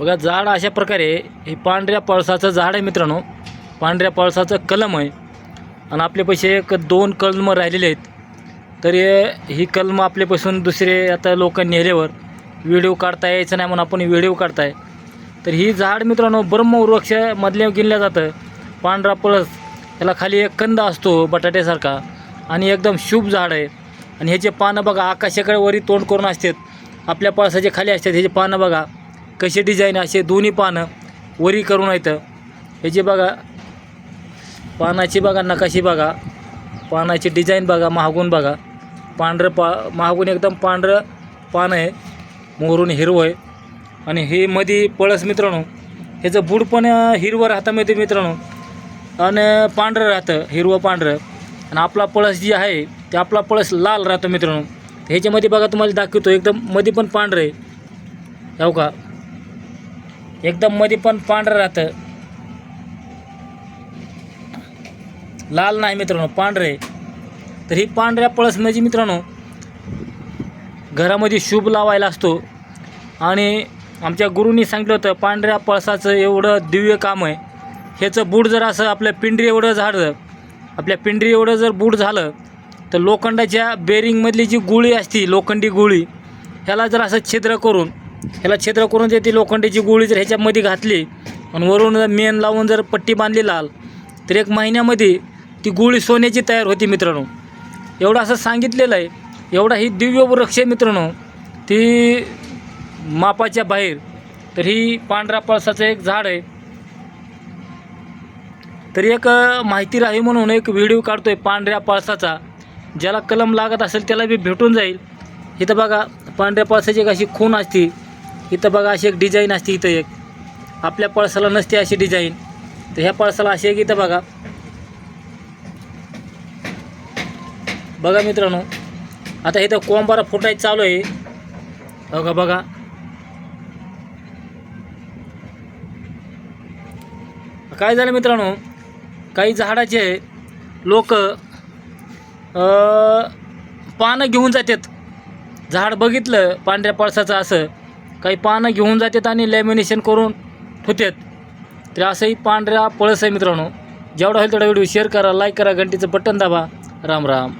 बघा झाड अशा प्रकारे हे पांढऱ्या पळसाचं झाड आहे मित्रांनो. पांढऱ्या पळसाचं कलम आहे. आणि आपले पैसे एक दोन कलम राहिलेले आहेत. तर ही कलम आपल्यापासून दुसरे आता लोक नेल्यावर व्हिडिओ काढता यायचं नाही म्हणून आपण व्हिडिओ काढताय. तर ही झाड मित्रांनो ब्रह्मवृक्षामधल्या गिनलं जातं. पांढरा पळस याला खाली एक कंद असतो बटाट्यासारखा. आणि एकदम शुभ झाड आहे. आणि ह्याचे पानं बघा आकाशाकडे वरी तोंड करून असतात. आपल्या पळसाचे खाली असतात ह्याचे पानं बघा. कसे डिझाईन असे दोन्ही पानं वरी करून येतं ह्याची बघा पानाची बघा नकाशी बघा. पानाची डिझाईन बघा महागून बघा. पांढरं पा महागून एकदम पांढरं पान आहे. मोहरून हिरवं आहे. आणि हे मध्ये पळस मित्रांनो ह्याचं बुड पण हिरवं राहतं मध्ये मित्रांनो. आणि पांढरं राहतं हिरवं पांढरं. आणि आपला पळस जे आहे ते आपला पळस लाल राहतो मित्रांनो. ह्याच्यामध्ये बघा तुम्हाला दाखवतो एकदम मध्ये पण पांढरं आहे. हो का? एकदम मध्ये पण पांढरं राहतं. लाल नाही मित्रांनो पांढरे तर ही पांढऱ्या पळस म्हणजे मित्रांनो घरामध्ये शुभ लावायला असतो. आणि आमच्या गुरुंनी सांगितलं होतं पांढऱ्या पळसाचं एवढं दिव्य काम आहे. ह्याचं बूड जर असं आपल्या पिंडरी एवढं झाडं आपल्या पिंडरी एवढं जर बूड झालं तर लोखंडाच्या बेरिंगमधली जी गुळी असती लोखंडी गुळी ह्याला जर असं छिद्र करून ह्याला छिद्र करून जर ती लोखंडीची गुळी जर ह्याच्यामध्ये घातली आणि वरून जर मेन लावून जर पट्टी बांधली लाल तर एक महिन्यामध्ये ती गुळी सोन्याची तयार होती मित्रांनो. एवढं असं सांगितलेलं आहे. एवढा ही दिव्य वृक्ष आहे मित्रांनो. ती मापाच्या बाहेर. तर ही पांढऱ्या पळसाचं एक झाड आहे. तर एक माहिती राहावी म्हणून एक व्हिडिओ काढतोय पांढऱ्या पळसाचा. ज्याला कलम लागत असेल त्याला बी भेटून जाईल. इथं बघा पांढऱ्या पळसाची एक अशी खून असती. इथं बघा अशी एक डिझाईन असते इथं एक. आपल्या पळसाला नसते अशी डिझाईन तर ह्या पळसाला अशी एक इथं बघा. बघा मित्रांनो आता इथं कोंबारा फुटायचं चालू आहे. बघा बघा. काय झालं मित्रांनो काही झाडाचे लोक पानं घेऊन जातात. झाड बघितलं पांढऱ्या पळसाचं असं. काही पानं घेऊन जातात आणि लॅमिनेशन करून ठेवतात. तर असंही पांढऱ्या पळस आहे मित्रांनो. जेवढा होईल तेवढा व्हिडिओ शेअर करा लाईक करा घंटीचं बटन दाबा. राम राम.